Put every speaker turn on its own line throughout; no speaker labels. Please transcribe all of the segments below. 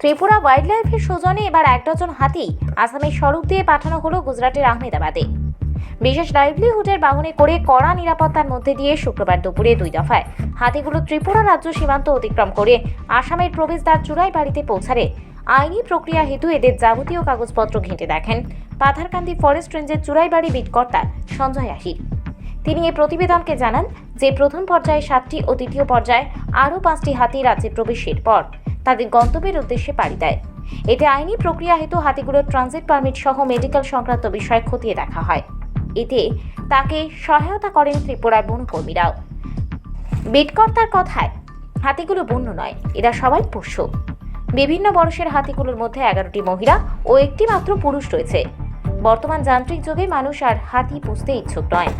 Tripura wild লাইফের সৌজন্যে এবার এক ডজন হাতি আসামের সড়ক দিয়ে পাঠানো হলো গুজরাটের আহমেদাবাদে। বিশেষ লাইভলিহুডের বাহনে করে কড়া নিরাপত্তার মধ্যে দিয়ে শুক্রবার দুপুরে দুই দফায় হাতিগুলো ত্রিপুরা রাজ্য সীমান্ত অতিক্রম করে আসামের প্রবেশদ্বার চূড়াই বাড়িতে পৌঁছালে আইনি প্রক্রিয়া হেতু এদের যাবতীয় কাগজপত্র ঘেঁটে দেখেন। পাথারকান্দি ফরেস্ট রেঞ্জের চূড়াইবাড়ি বিটকর্তা সঞ্জয় আহির। তিনি এই প্রতিবেদনকে জানান যে, প্রথম পর্যায়ে সাতটি ও দ্বিতীয় পর্যায়ে আরও পাঁচটি হাতি রাজ্যে প্রবেশের পর তাদের গন্তব্যের উদ্দেশ্যে পাড়ি দেয়। এতে আইনি প্রক্রিয়া হেতু হাতিগুলোর ট্রানজিট পারমিট সহ মেডিকেল সংক্রান্ত বিষয় খতিয়ে দেখা হয়। এতে তাকে সহায়তা করেন ত্রিপুরার বনকর্মীরাও। বিটকর্তার কথায়, হাতিগুলো বন্য নয়, এরা সবাই পোষ্য বিভিন্ন বয়সের হাতিগুলোর মধ্যে এগারোটি মহিলা ও একটি মাত্র পুরুষ রয়েছে। বর্তমান যান্ত্রিক যুগে মানুষ আর হাতি পুষতে ইচ্ছুক নয়।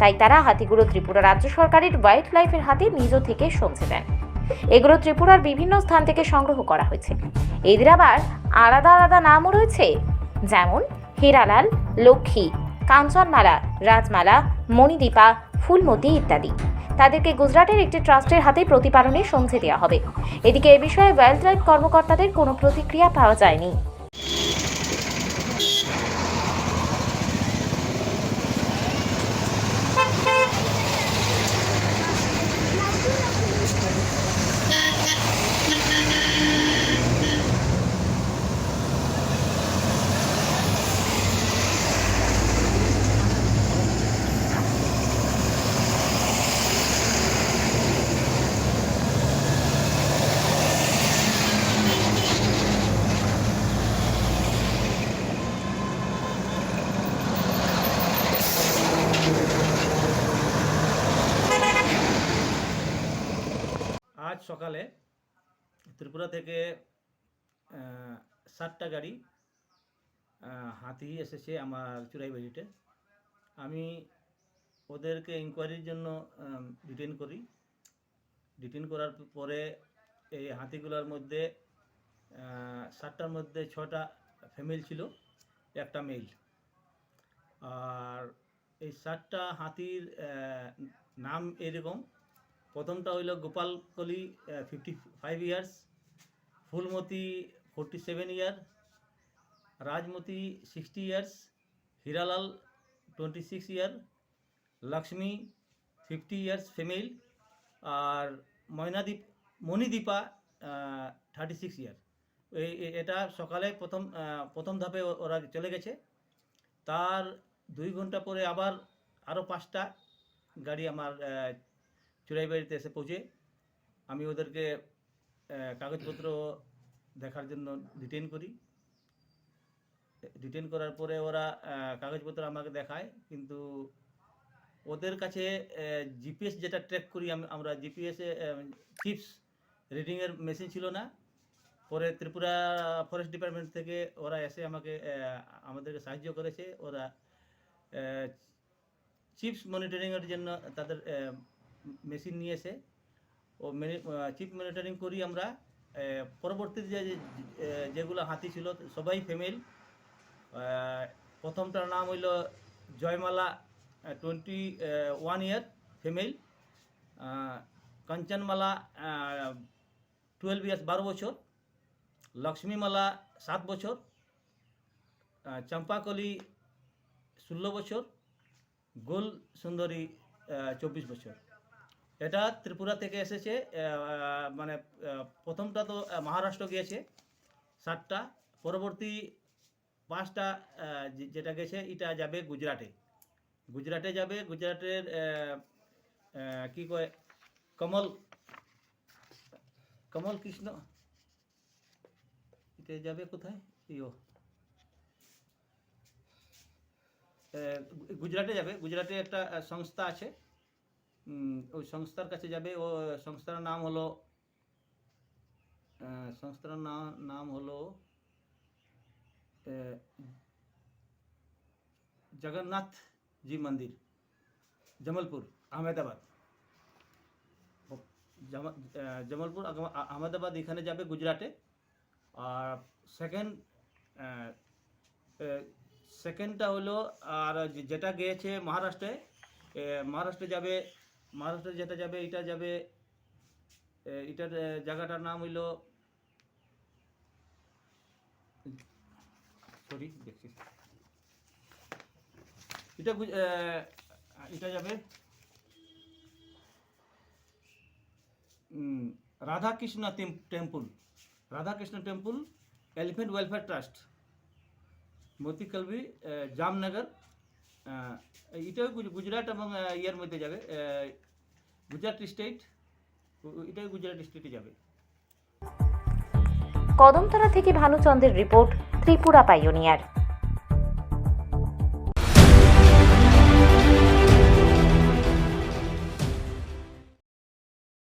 তাই তারা হাতিগুলো ত্রিপুরা রাজ্য সরকারের ওয়াইল্ড লাইফের হাতে নিজ থেকে সমঝে দেন। এগুলো ত্রিপুরার বিভিন্ন স্থান থেকে সংগ্রহ করা হয়েছে। এদের আবার আলাদা আলাদা নামও রয়েছে। যেমন হীরালাল, লক্ষ্মী, কাঞ্চনমালা, রাজমালা, মণিদীপা, ফুলমতি ইত্যাদি। তাদেরকে গুজরাটের একটি ট্রাস্টের হাতে প্রতিপালনে সমঝে দেওয়া হবে। এদিকে এ বিষয়ে ওয়াইল্ড লাইফ কর্মকর্তাদের কোনো প্রতিক্রিয়া পাওয়া যায়নি।
আজ সকালে ত্রিপুরা থেকে সাতটা গাড়ি হাতি এসেছে আমার চুরাইবাড়িতে আমি ওদেরকে ইনকোয়ারির জন্য ডিটেন করি। ডিটেন করার পরে এই হাতিগুলোর মধ্যে সাতটার মধ্যে ছটা ফিমেল ছিল, একটা মেল আর এই সাতটা হাতির নাম এরকম প্রথমটা হইল Gopal Koli fifty five years Phulmati forty seven year Rajmati sixty years Hiralal twenty six year Lakshmi fifty years female আর Moynadip, Manidipa thirty six year এই এটা সকালে প্রথম প্রথম ধাপে ওরা চলে গেছে। তার দুই ঘণ্টা পরে আবার আরও পাঁচটা গাড়ি আমার আহ, চুরাইবাড়িতে এসে পৌঁছে আমি ওদেরকে কাগজপত্র দেখার জন্য ডিটেন করি। ডিটেন করার পরে ওরা কাগজপত্র আমাকে দেখায় কিন্তু ওদের কাছে জিপিএস যেটা ট্র্যাক করি আম- আমরা জিপিএসে চিপস রিডিংয়ের মেশিন ছিল না। পরে ত্রিপুরা ফরেস্ট ডিপার্টমেন্ট থেকে ওরা এসে আমাকে আমাদেরকে সাহায্য করেছে। ওরা চিপস মনিটরিংয়ের জন্য তাদের মেশিন নিয়ে এসে ও চিপ মনিটরিং করি আমরা। আহ, পরবর্তী যে যে- যেগুলো হাতি ছিল সবাই ফিমেল প্রথমটার নাম হইল Joymala twenty one year female Kanchanmala twelve years বারো বছর। লক্ষ্মীমালা সাত বছর। চম্পাকলি ষোলো বছর। গোল সুন্দরী চব্বিশ বছর। এটা ত্রিপুরা থেকে এসেছে মানে প্রথমটা তো মহারাষ্ট্র গিয়েছে, সাতটা, পরবর্তী পাঁচটা যেটা গেছে, এটা যাবে গুজরাটে। গুজরাটে যাবে, গুজরাটের কি কয়, কমল কমল কৃষ্ণ এটা যাবে কোথায়? ইয়ো গুজরাটে যাবে, গুজরাটে একটা সংস্থা আছে ওই সংস্থার কাছে যাবে। ও, সংস্থার নাম হলো সংস্থার নাম হলো জগন্নাথ জি মন্দির, জমলপুর, আহমেদাবাদ। জমলপুর আহমেদাবাদ এখানে যাবে গুজরাটে। আর সেকেন্ড সেকেন্ডটা হলো, আর যেটা গিয়েছে মহারাষ্ট্রে মহারাষ্ট্রে যাবে মহারাষ্ট্রে যেটা যাবে এটা যাবে এটার জায়গাটার নাম হইল সরি দেখছি। এটা এটা যাবে Radhakrishna temple Radhakrishna temple elephant welfare trust ah, Jamnagar এটাও গুজরাট এবং ইয়ের মধ্যে যাবে। গুজরাট স্টেট এটাও গুজরাট স্টেটে যাবে।
কদমতলা থেকে ভানুচন্দ্রের রিপোর্ট ত্রিপুরা পাইওনিয়ার।